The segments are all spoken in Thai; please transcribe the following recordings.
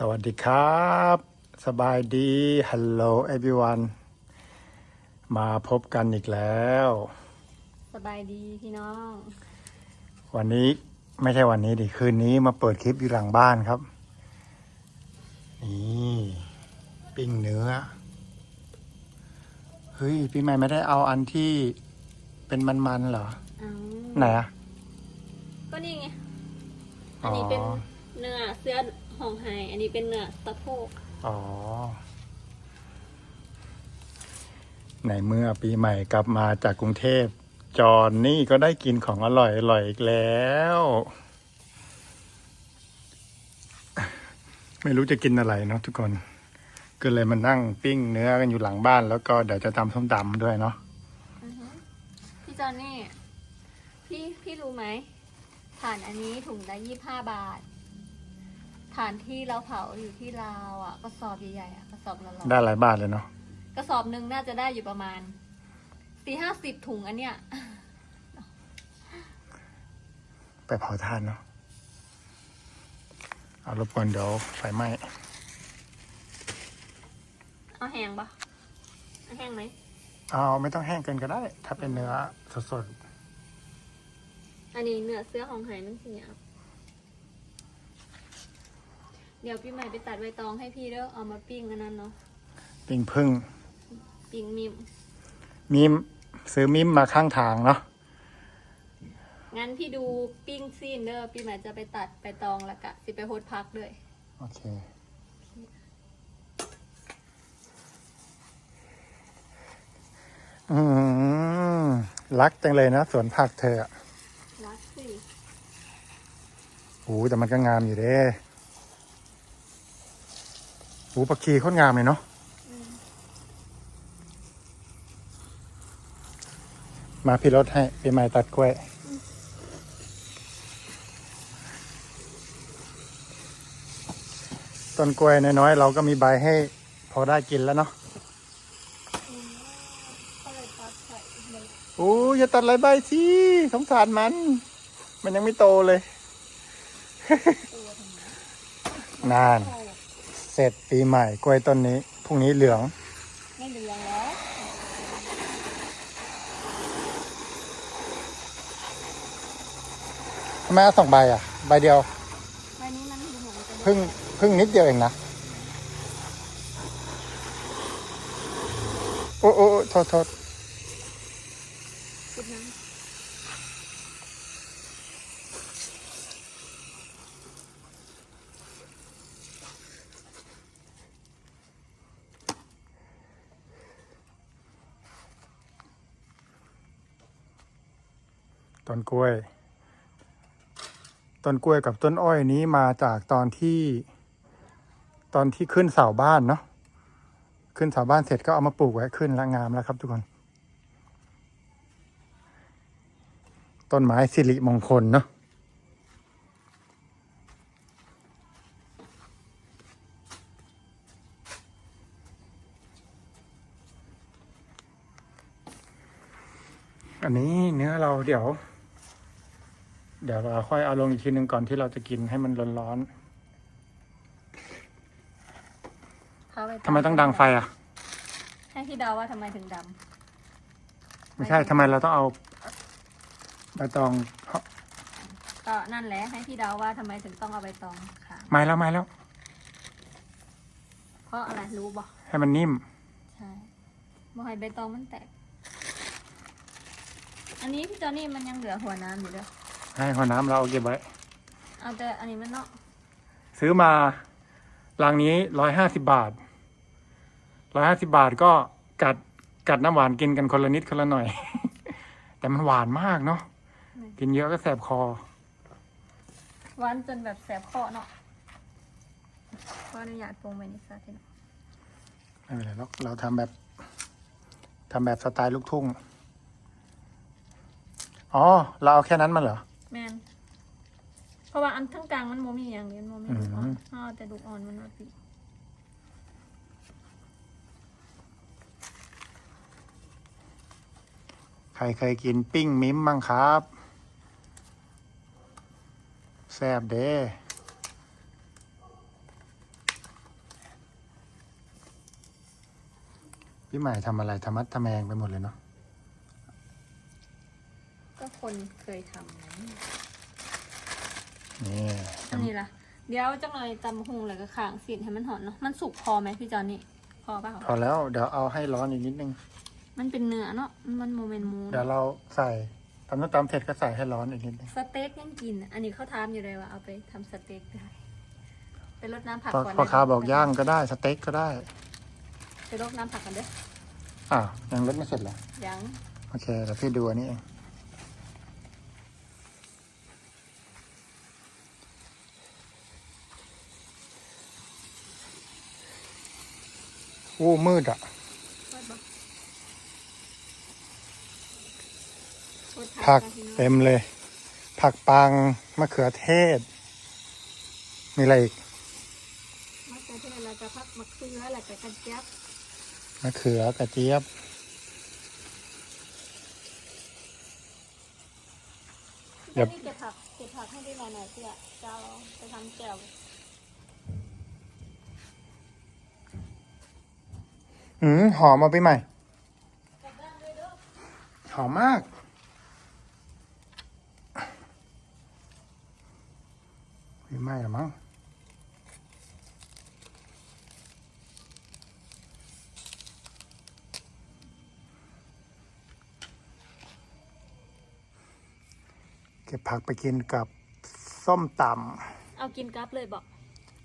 สวัสดีครับ สบายดีฮัลโหล everyone มาพบกันอีกแล้ว สบายดีพี่น้อง วันนี้ไม่ใช่วันนี้ดิคืนนี้มาเปิดคลิปอยู่หลังบ้านครับ นี่ ปิ้งเนื้อ เฮ้ย พี่ใหม่ไม่ได้เอาอันที่เป็นมันๆเหรออ้าวไหนอะก็นี่ไง อันนี้เป็นอ๋อเนื้อเสื้อ หองไฮอันนี้เป็นเนื้อสะโพกอ๋อ ในเมื่อปีใหม่กลับมาจากกรุงเทพ จอนนี่ก็ได้กินของอร่อยอร่อยอีกแล้ว ไม่รู้จะกินอะไรเนาะทุกคน ก็เลยมานั่งปิ้งเนื้อกันอยู่หลังบ้าน แล้วก็เดี๋ยวจะทำส้มตำด้วยเนาะอือฮึพี่จอนนี่ พี่พี่รู้ไหมฐานอันนี้ถุงละยี่ห้าบาท ฐานที่เราเผาอยู่ที่ลาวอะกระสอบใหญ่ๆอะกระสอบละร้อยได้หลายบาทเลยเนาะกระสอบหนึ่งน่าจะได้อยู่ประมาณสี่ห้าสิบถุงอันเนี้ยไปเผาทานเนาะเอารบกวนเดี๋ยวไฟไหม้เอาแห้งปะเอาแห้งไหมเอาไม่ต้องแห้งเกินก็ได้ ถ้าเป็นเนื้อสดอันนี้เนื้อเสื้อของไฮมันสีอะ เดี๋ยวพี่ใหม่ไปตัดใบตองให้พี่เด้อเอามาปิ้งอันนั้นเนาะๆปิ้งพึ่ง ปิ้งมิมมิมซื้อมิมมาข้างทางเนาะ งั้นพี่ดูปิ้งซีนเด้อพี่ใหม่จะไปตัดใบตองแล้วกะสิไปโฮดพักด้วยโอเค อืมรักจังเลยนะสวนผักเธออะรักสิ โอ้แต่มันก็งามอยู่เด้ โอ้ปักชีโคตรงามเลยเนาะมาพี่รถให้พี่ไม้ตัดกล้วย ต้นกล้วยน้อยๆเราก็มีใบให้พอได้กินแล้วเนาะโอ้อย่าตัดหลายใบสิสงสารมัน มันยังไม่โตเลย นาน เสร็จปีใหม่กล้วยต้นนี้พรุ่งนี้เหลือง ไม่เหลืองแล้วทำไมเอาสองใบอะ ใบเดียวใบนี้มันดูเหมือนจะพึ่งพึ่งนิดเดียวเองนะ โอ้โอ้โอ้โทษโทษ กล้วย ต้นกล้วยกับต้นอ้อยนี้มาจากตอนที่ ตอนที่ขึ้นเสาบ้านเนาะขึ้นเสาบ้านเสร็จก็เอามาปลูกไว้ขึ้นล้วงามแล้วครับทุกคน ต้นไม้สิริมงคลเนาะอันนี้เนื้อเราเดี๋ยว เดี๋ยวเราค่อยเอาลงอีกทีหนึ่งก่อนที่เราจะกินให้มันร้อนำเขาปๆทำไมต้องดังไฟอะ ให้พี่เดาว่าทำไมถึงดไม่ใช่ทำไมเราต้องเอาใบตองำก็นั่นแหละให้พี่เดาว่าทำไมถึงต้องเอาใบตองค่ะ ไม้แล้วไม้แล้ว เพราะอะไรรู้บ่ให้มันนิ่ม ใช่บ่ให้ใบตองมันแตก อันนี้พี่จอนนี่มันยังเหลือหัวน้ำอยู่เด้อ ให้หัวน้ำเราเอาเก็บไว้ เอาแต่อันนี้มันเนาะซื้อมาลังนี้ร้อยห้าสิบาทร้อยห้าสิบาทก็กัดกัดน้ำหวานกินกันคนละนิดคนละหน่อย แต่มันหวานมากเนาะกินเยอะก็แสบคอ หวานจนแบบแสบคอเนาะขออนุญาตปรุงไปนิดสักทีเนาะไม่เป็นไรหรอกเราทำแบบทำแบบสไตล์ลูกทุ่ง อ๋อ เราเอาแค่นั้นมันเหรอ แมนเพราะว่าอันทั้งกลางมันโมมีอย่างเดียวโมมีลูอ่อนอ๋อแต่ดูกอ่อนมันมาปีใครเคยกินปิ้งมิ้มบ้างครับ แซบเด้พี่ใหม่ทำอะไรทำมัดทำแมงไปหมดเลยเนาะ คนเคยทำนะนี่อันนี้ล่ะ เดี๋ยวจังเลยตำหุงแล้วก็ข่างสีให้มันหอนเนาะมันสุกพอไหมพี่จอนนี่พอเปล่าพอแล้วเดี๋ยวเอาให้ร้อนอีกนิดนึง มันเป็นเนื้อเนาะมันโมเมนต์มูเดี๋ยวเราใส่ตำน้ำตำเสร็จก็ใส่ให้ร้อนอีกนิดนึงสเต็กยังกิน อันนี้เขาทามอยู่เลยว่าเอาไปทำสเต็กได้ไปรดน้ำผักพอก่อนพอค้าบอกย่างก็ได้สเต็กก็ได้ไปรดน้ำผักกันเด้ออ้าวยังรดไม่เสร็จเหรอยัง โอเคเดี๋ยวพี่ดูอันนี้เอง โอ้มืดอะรดบ่รดผักนะพี่น้องเต็มเลย ผักปังมะเขือเทศ มีอะไรอีกมะเขือเทศแล้วก็ผักมะเขือแล้วก็กระเจี๊ยบมะเขือกระเจี๊ยบเดี๋ยวนี่เก็บผักเก็บผักให้ได้หน่อยหน่อยเพื่อจะเอาไปทำแจ่ว อืมหอมมาไปใหม่ หอมมาก ไม่ไหม้หรอมั้งเก็บผักไปกินกับส้มตเอากินกับเลยบอก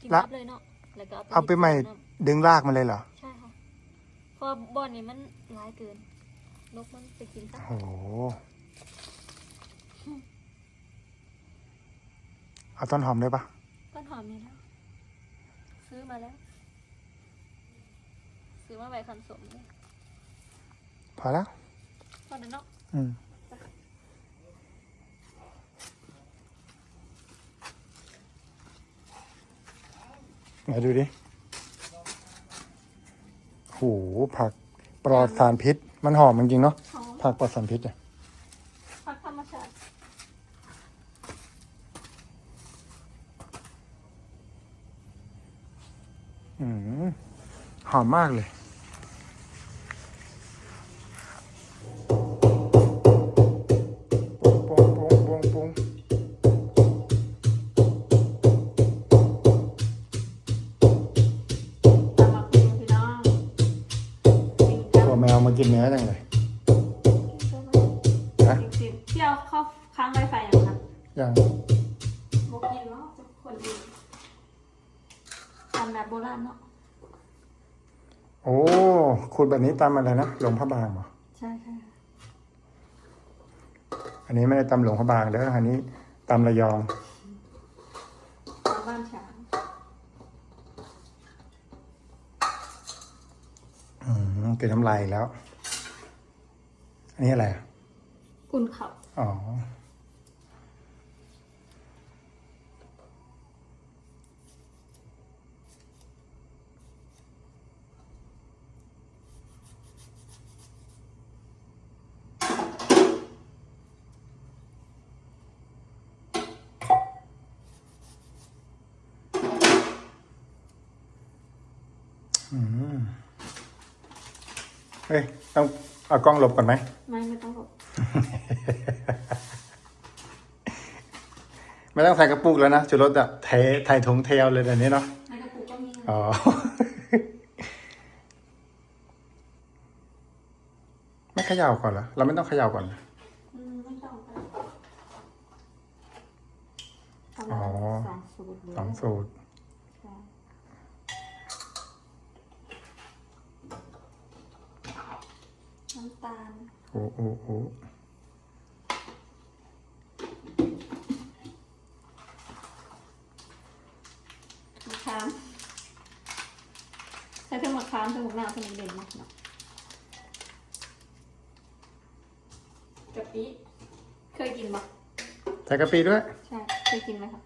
กินละกับเลยเนาะแล้วก็ำเอาไปใหม่เนาะดึงรากมันเลยเหรอใช่ค่ะเพ ราะว่าบ่อนนี้มันร้ายเกิน นกมันไปกินซะโอ้โหเอาต้นหอมด้วยปะต้นหอมมีแล้ว ซื้อมาแล้ว ซื้อมาใบคันสมเนี่ยพอแล้วตอนนั้นเนาะอืมไหนดูดิโหผักปลอดสารพิษ มันหอมจริงๆเนาะหอมผักปลอดสารพิษอะผักธรรมชาติอืมหอมมากเลย แบบนี้ตำอะไรนะหลวงพระบางเหรอใช่ใช่อันนี้ไม่ได้ตำหลวงพระบางเด้ออันนี้ตำระยองตามบ้านฉางอืมเป็นน้ำลายอีกแล้ว อันนี้อะไรอะอุ่นเขาอ๋ออื ฮ้ย ต้องเอากล้องหลบก่อนไหม ไม่ไม่ต้องหลบไม่ต้องใส่กระปุกแล้วนะจุรสอะเทไทยทงเทลเลยแบบนี้เนาะในกระปุกก็มีอ๋อ ไม่เขย่าก่อนเหรอ เราไม่ต้องเขย่าก่อนเหรออืมไม่ต้องก็ได้อ๋อ สองสูตรเลย สองสูตร ใช่น้ำตาล โอ้โอ้โอ้มะขามใช้เท่ามะขามเท่าหมกหน้าเท่าน้ำเด่นมากเนาะกะปิเคยกินปะใส่กะปิด้วย ใช่ เคยกินไหมคะ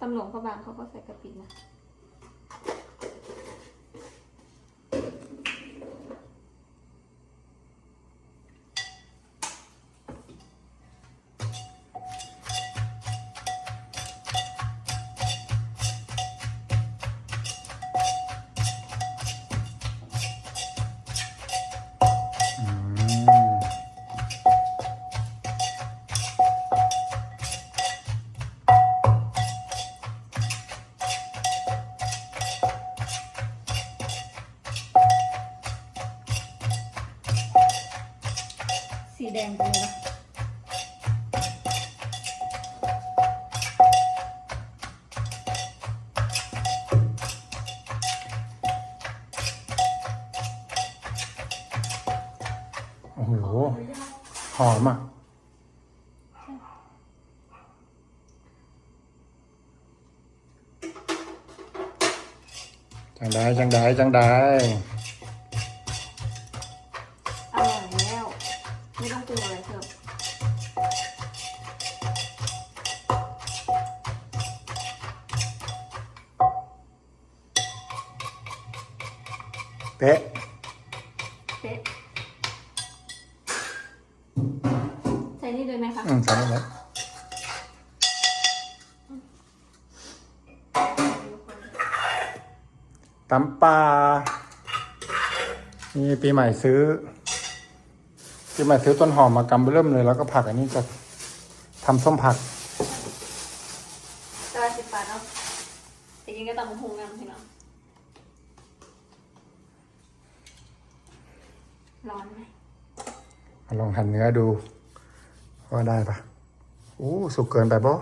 ตำหลวงพระบางเขาก็ใส่กะปินะ โอ้โห หอมอะ จังได้ จังได้ จังได้ ปีใหม่ซื้อปีใหม่ซื้อต้นหอมมากำเริ่มเลย แล้วก็ผักอันนี้จะทำส้มผักตลาดสิบบาทเนาะแต่กินก็ตำมะฮุงกันพี่น้องร้อนไหมมาลองหั่นเนื้อดู ว่าได้ปะอู้สุกเกินไปบ่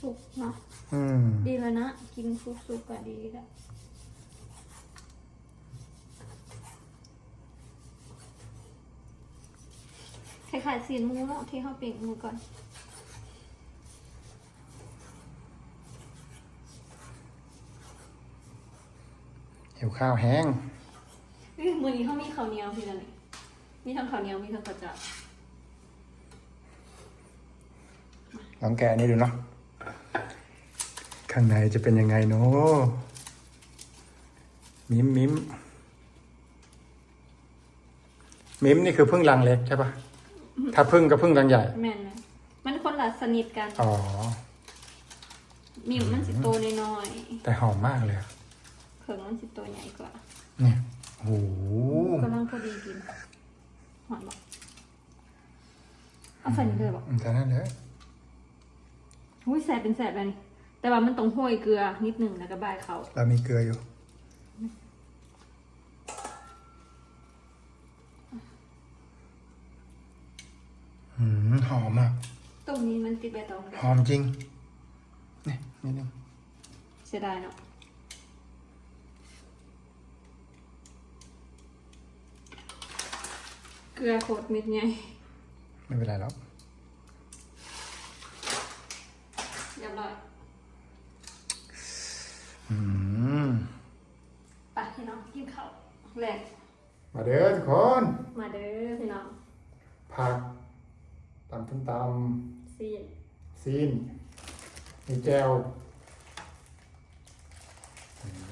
สุกเนาะอืม ดีแล้วนะ กินสุกๆก็ดีแล้ว คล้ายๆสีนหมูเนาะที่เขาปิ้งหมูก่อน หิวข้าวแห้ง เอ้ยมื้อนี้เขามีข้าวเหนียวพี่ละนี่มีทั้งข้าวเหนียวมีทั้งข้าวเจ้าลองแกะอันนี้ดูเนาะ ข้างในจะเป็นยังไงเนาะมิมมิมมิมนี่คือพึ่งรังเล็กใช่ปะ ถ้าพึ่งก็พึ่งรังใหญ่ แม่นไหมมันคนละสนิทกัน อ๋อ มีมันสิโตน้อยแต่หอมมากเลยอะๆเขิงมันสิโตใหญ่กว่าเนี่ยโอ้โหกำลังพอดีกินหอมบอกเอาใส่นี่เลยบอกอืมแต่นั่นเลยอุ้ยแสบเป็นแสบเลยนี่แต่ว่ามันต้องห้อยเกลือนิดหนึ่งแล้วก็บายเขา เรามีเกลืออยู่ อืมหอมอะ ตรงนี้มันติดใบตองหอมจริง นี่นิดนึงเสียดายเนาะเกลือโคตรเม็ดไงไม่เป็นไรแล้วเรียบร้อยอืมไปพี่น้องกินข้าวแรกมาเด้อทุกคน มาเด้อพี่น้องผัก ตำต้นตซีนำซีน มีแจว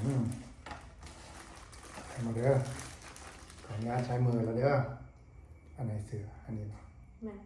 อืมมาเด้อขออนุญาตใช้มือแล้วเด้ออันไหนเสืออันนี้เหรอแม่น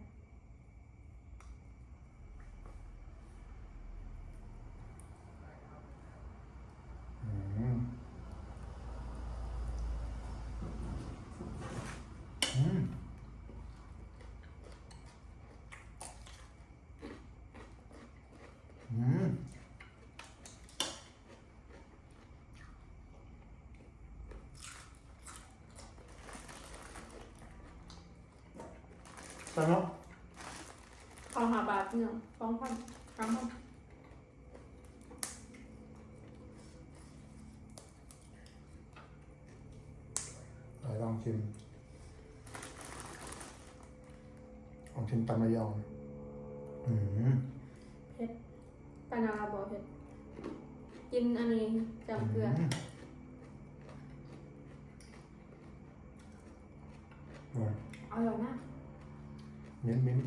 ใช่ไหมฟองหาบาทพี่น้องฟองพันสามพันไหนลองชิมลองชิมตำมะยองอืมเผ็ดปานาลาบอกเผ็ดกินอันนี้จำเกลือมอร่อยอร่อ ยนะมิ้นท์มิ้นท์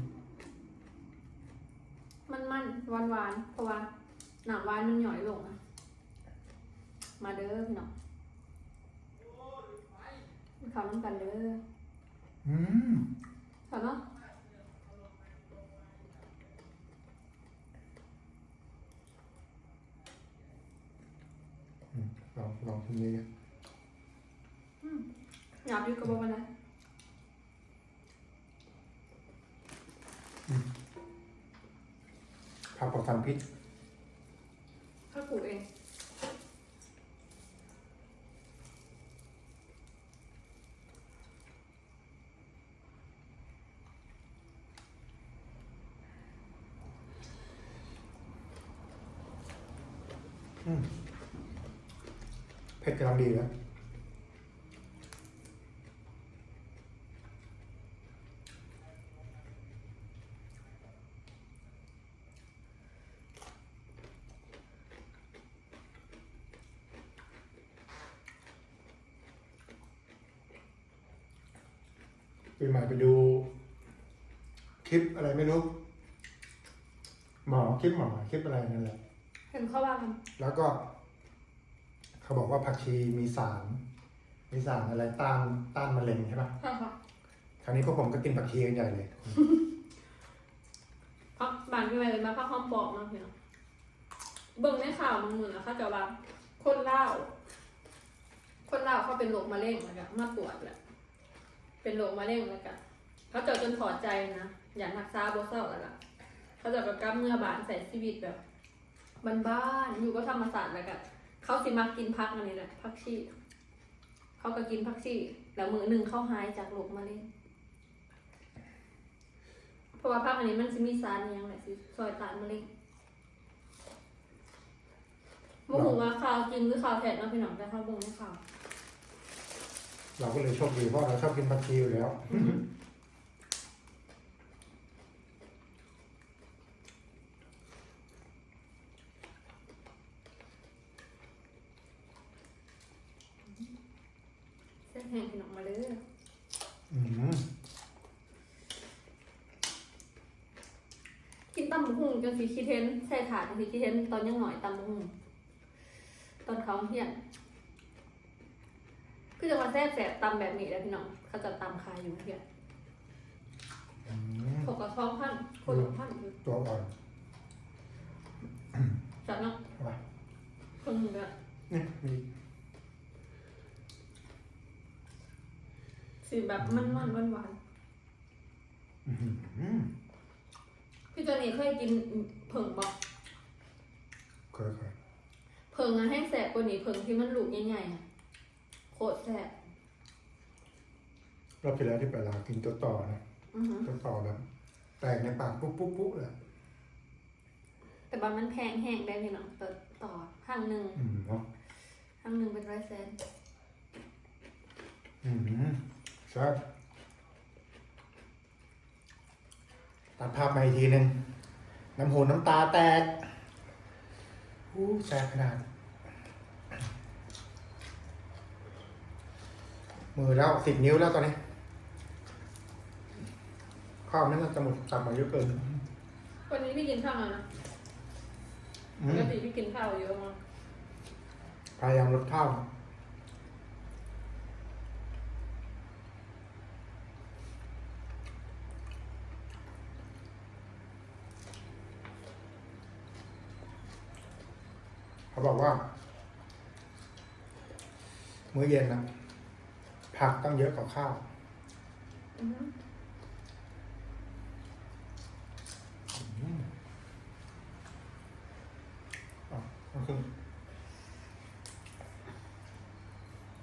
มันมันหวานหวานๆเพราะว่าหนังหวานมันหย่อยลงอะมาเด้อพี่น้องข้าวน้ำกันเด้ออืมข้าวเนาะอืมลองลองชิมนี้หยาบอยู่กับบ่มันนะ ผักของสันพิษข้าวกูเองเผ็ดกำลังดีนะ ลิปอะไรไม่รู้ หมอคลิปหมอคลิปอะไรนั่นแหละ เห็นเขาว่ามันแล้วก็ เขาบอกว่าผักชีมีสาร มีสารอะไรต้านต้านมะเร็งใช่ปะใช่ค่ะคราวนี้พวกผมก็กินผักชีกันใหญ่เลย พักบานพี่ใหม่เลยมาพักห้องปอกเนาะพี่เนาะเบิ่งในข่าวบางมือนะเขาจะว่า คนเล่าวคนเล่าวเขาเป็นโรคมะเร็งแล้วก็มาตรวจแหละเป็นโรคมะเร็งแล้วก็เขาเจาจนถอดใจนะ อยากรักษาบ่เศร้าแล้วล่ะเขาจะแบบกล้ามเนื้อบานใส่ชีวิตแบบบ้านๆอยู่ก็ธรรมศาสตร์แล้วก็เขาสิมากินพักอันนี้แหละพักชีเขาก็กินพักชีแล้วมือหนึ่งเขาหายจากโรคมะเร็งเพราะว่าภาคอันนี้มันจะมีสารอหยังแหละสิซอยตานมะเร็งบ่ฮู้ว่าข่าวจริงหรือข่าวแท้เนาะพี่น้องแต่เขาเบิ่งในข่าวเราก็เลยโชคดีเพราะเราชอบกินผักชีอยู่แล้ว แซ่บแห้งพี่น้องมาเลยอืมกินตำบักหุ่งจนสีคิดเห็นใส่ถาดจนสีคิดเห็นตอนยังหน่อยตำบักหุ่งตอนเขาเที่ยงคือจะมาแซ่บแสบตำแบบนี้แล้วพี่น้องเขาจะตำคายอยู่เที่ยงอืมเขาก็ท้องพันคนละพันอยู่ตัวอ่อนจัดเนาะ เอาไปคนหนึ่งอะนี่มี สีแบบมันมันหวานหวานอื้อหือๆพี่เจนี่เคยกินเผิงบอกเคยเคยเพิงอะให้แสบกว่านี้เพิงที่มันลูกใหญ่ๆอะโคตรแสบรอบที่แล้วที่ไปลาวกินตัวต่อนะอือหือตัวต่อแบบแตกในปากปุ๊บปุ๊บปุ๊บเลยแต่บามันแพงแห้งได้พี่น้องต่อต่อห้างหนึ่งอืมเนาะห้างหนึ่งเป็นร้อยแสนอืม แซ่บตัดภาพมาอีกทีหนึ่งน้ำหูน้ำตาแตกอู้แซ่บขนาด มือแล้วสิบนิ้วแล้วตอนนี้ ข้าวนั้นจะหมดต่ำมาเยอะเกินวันนี้พี่กินข้าวแล้วนะอืปมกติพี่กินข้าวเยอะมากพยายามลดข้าว เขาบอกว่า มื้อเย็นนะผักต้องเยอะกว่าข้าวอือหืออ๋อก็คือ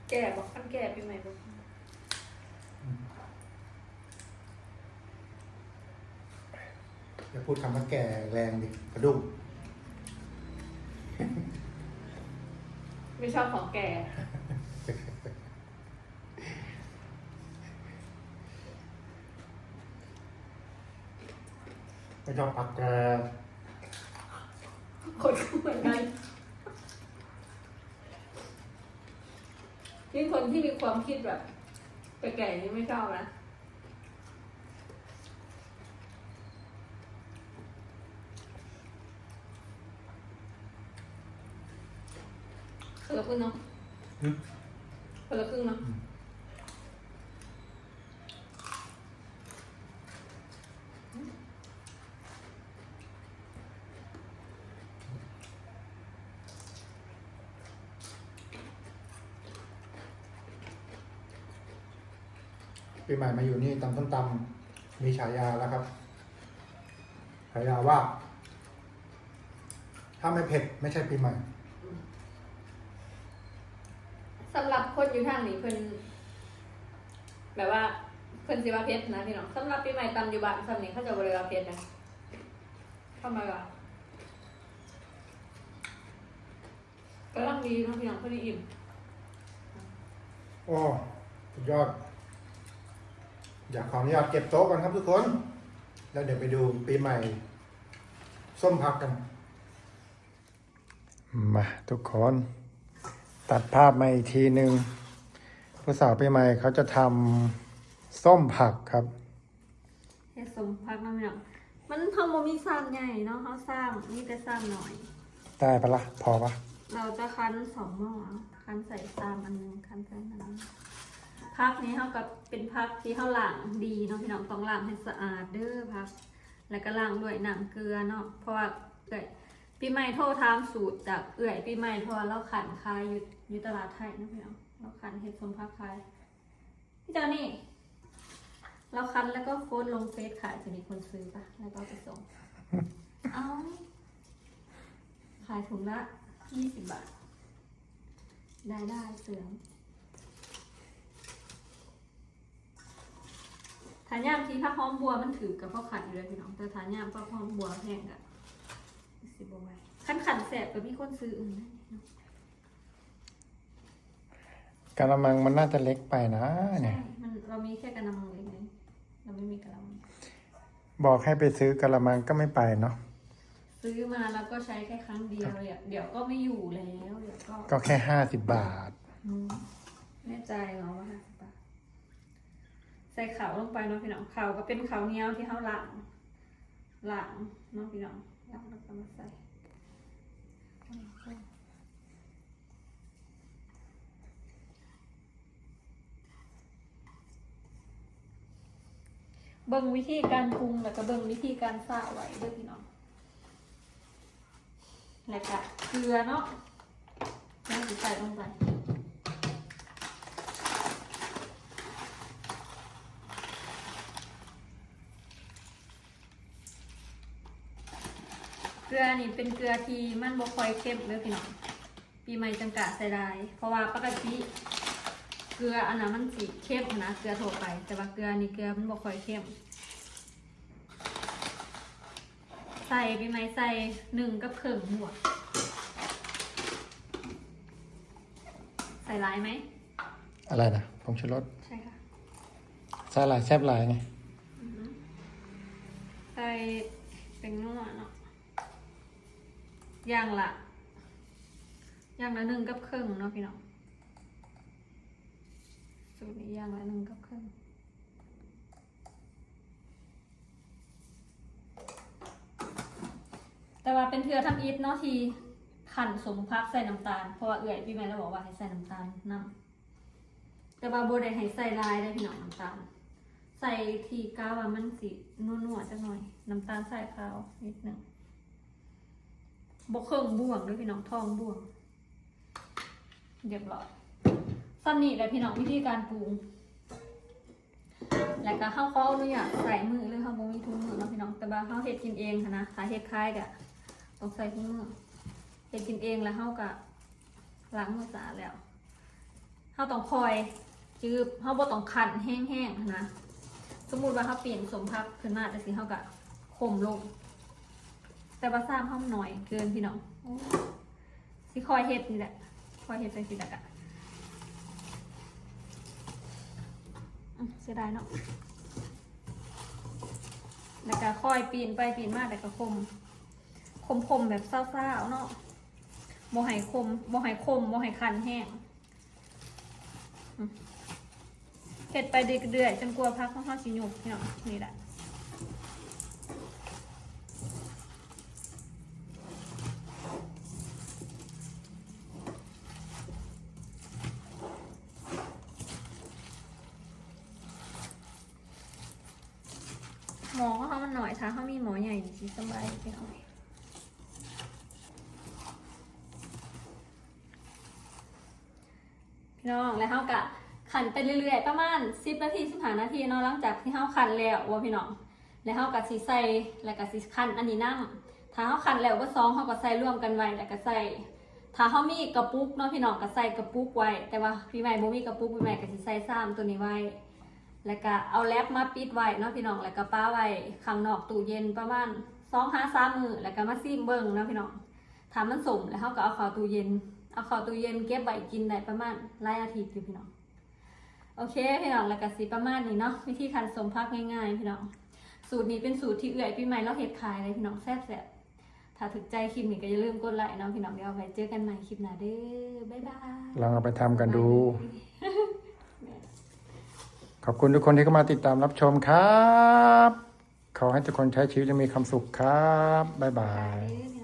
แก่บอกขั้นแก่ปีใหม่บอกอย่าพูดคำว่าแก่แรงดิกระดุ้ง ไม่ชอบ ของแก่ไม่ชอบผักแกคนก็เหมือนกันนี่คนที่มีความคิดแบบแก่ๆนี่ไม่ชอบนะ ละครึ่งเนาะหึ คนละครึ่งเนาะปีใหม่มาอยู่นี่ตำส้มตำมีฉายาแล้วครับ ฉายาว่า ถ้าไม่เผ็ดไม่ใช่ปีใหม่ สำห รับคนอยู่ทางนี้เพิ่นแบบว่าเพิ่นสิว่าเพชรนะพี่น้องสำหรับปีใหม่ตำอยู่บ้านสำนี้เขาจะบริวาเพชรนะเข้ามาว่ากำลังดีเนาะพี่น้องพอดีอิ่มโอ้สุดยอด อยากขออนุญาตเก็บโต๊ะกันครับทุกคน แล้วเดี๋ยวไปดูปีใหม่ ส้มผักกัน มาทุกคน ตัดภาพมาอีกทีหนึ่งผู้สาวปีใหม่เขาจะทำส้มผักครับเฮ็ดสมพักน้ำพี่น้องมันทำโมมีซ้ำใหญ่เนาะเขาซ้ำมีแต่ซ้ำหน่อย ได้ปะละ่ะพอปะเราจะคั้นสองหม้อคั้นใส่ซ้ำอันหนึงคั้นใส่อันหนึงพักนี้เขากับเป็นพักที่เขาล้างดีเนาะพี่น้องต้องล้างให้สะอาดเด้อพัก แล้วก็ล้างด้วยน้ำเกลือเนาะเพราะว่าเอื่อย ปีใหม่โทรทามสูตรจากเอื่อยปีใหม่เพราะว่าเราขันขายอยู่อยู่ตลาดไทยเนาะพี่น้องเราขันเห็ดสมพักขายพี่เจ้านี่ เราคั้นแล้วก็โพสต์ลงเฟซขายจะมีคนซื้อปะแล้วก็เอาไปส่ง เอาขายถุงละยี่สิบบาท ได้ได้เสือมทานยามที่พักหอมบัวมันถือกับพ่อขัดอยู่เลยพี่น้องแต่ทานยามพักหอมบัวแห้งอะ สิบไหว้ขันขันแสบกับพี่คนซื้ออื่นนะกระมังมันน่าจะเล็กไปนะใช่เนี่ยมันเรามีแค่กระมังเล็กนึงเราไม่มีกระมัง บอกให้ไปซื้อกระมังก็ไม่ไปเนาะซื้อมาแล้วก็ใช้แค่ครั้งเดียวเลยอะเดี๋ยวก็ไม่อยู่แล้วเดี๋ยวก็ก็แค่ห้าสิบบาทอืมแน่ใจเหรอว่าห้าสิบบาทใส่ขาวลงไปเนาะพี่น้องขาวก็เป็นขาวเหนียวที่เขาหลังหลังเนาะพี่น้อง หลังแล้วก็มาใส่เบิ่งวิธีการปรุงแล้วก็เบิ่งวิธีการสร้าไว้เด้วยพี่น้องแล้วก็เกลือเนาะแล้วใส่ลงไป เกลือนี่เป็นเกลือที่มันบ่ค่อยเข้มเลยพี่น้องปีใหม่จังกะใส่ได้เพราะว่าปกติเกลืออันนั้นมันสีเข้มนะเกลือทั่วไป แต่ว่าเกลือนี่เกลือมันบ่ค่อยเข้ม ใส่ปีใหม่ใส่หนึ่งกับเข่งหัวกใส่ลายไหมอะไรนะผงชูรสใช่ค่ะใส่หลายแซบหลายไงใส่เป็นนัวเนาะ อย่างละ อย่างละหนึ่งกับครึ่งเนาะพี่น้องสูตรนี้อย่างละหนึ่งกับครึ่งแต่ว่าเป็นเทือทำอีทเนาะทีขันสมพักใส่น้ำตาล เพราะว่าเอื่อยพี่แม่เราบอกว่าให้ใส่น้ำตาลน้ำแต่ว่าโบได้ให้ใส่ลายได้พี่น้องน้ำตาล ใส่ทีก้าวมันสีนัวๆจังหน่อย น้ำตาลใส่ขาวนิดหนึ่ง บกเครื่องบ่วงด้วยพี่น้องทองบ่วงเรียบร้อยซ้ำนี่แหละพี่น้องวิธีการปรุง แล้วก็ข้าวเขาอนุญาตใส่มือเลยค่ะบ่มีถุงมือเนาะพี่น้องแต่ว่าข้าวเฮ็ดกินเองค่ะนะถ้าเฮ็ดคล้ายกะต้องใส่ถุงมือเฮ็ดกินเองแล้วข้าวกะล้างมือสะอาดแล้วข้าวต้องคอยจืบข้าวบ่ต้องคันแห้งๆนะสมมุติว่าเขาเปลี่ยนสมพักขึ้นมาแต่สิเขากะข่มลง แต่ว่าซ้ำห้องหน่อยเกินพี่น้องโอ้สิคอยเฮ็ดนี่แหละคอยเฮ็ดไปสิละกะอืมเสียดายเนาะแล้วก็คอยปีนไปปีนมาแต่ก็คม คมคมๆแบบเศร้าๆเนาะโมหายคมโมหายคมโมหายคันแห้งเผ็ดไปเดือยๆจนกลัวพักข้าวชิยุบเนาะนี่แหละหมอเขามันหน่อยถ้าเขามีหมอใหญ่สิสบายไปหน่อยพี่น้องแล้วเขากะ ขันไป เรื่อยๆ ประมาณ 10 นาที15นาทีเนาะหลังจากที่เฮาขันแล้วว่าพี่น้อง แล้วเฮาก็สิใส่แล้วก็สิขันอันนี้นํถ้าเฮาขันแล้วก็ซองเฮาก็ใส่ร่วมกันไว้แล้วก็ใส่ถ้าเฮามีกระปุกเนาะพี่น้องก็ใส่กระปุกไว้ แต่ว่าพี่ใหม่บ่มีกระปุกพี่ใหม่ก็สิใส่ซ้ำตัวนี้ไว้ แล้วก็เอาแรปมาปิดไว้เนาะพี่น้อง แล้วก็ป้าไว้ข้างนอกตู้เย็นประมาณ2-3มื้อแล้วก็มาซิมเบิ่งเนาะพี่น้องถ้ามันสมแล้วเฮาก็เอาเข้าตู้เย็น เอาเข้าตู้เย็นเก็บไว้กินได้ประมาณหลายอาทิตย์อยู่พี่น้อง โอเคพี่น้องแล้วก็สิประมาณนี้เนาะวิธีการสมพักง่ายๆพี่น้องสูตรนี้เป็นสูตรที่เอื่อยพี่ใหม่เราเฮ็ดขายเลยพี่น้องแซ่บๆถ้าถึกใจคลิปนี้ก็อย่าลืมกดไลค์เนาะพี่น้องเดี๋ยวเอาไว้เจอกันใหม่คลิปหน้าเด้อบ๊ายบายลองเอาไปทำกันดู ขอบคุณทุกคนที่เข้ามาติดตามรับชมครับ ขอให้ทุกคนใช้ชีวิตและมีความสุขครับ บ๊ายบายบ๊ายบาย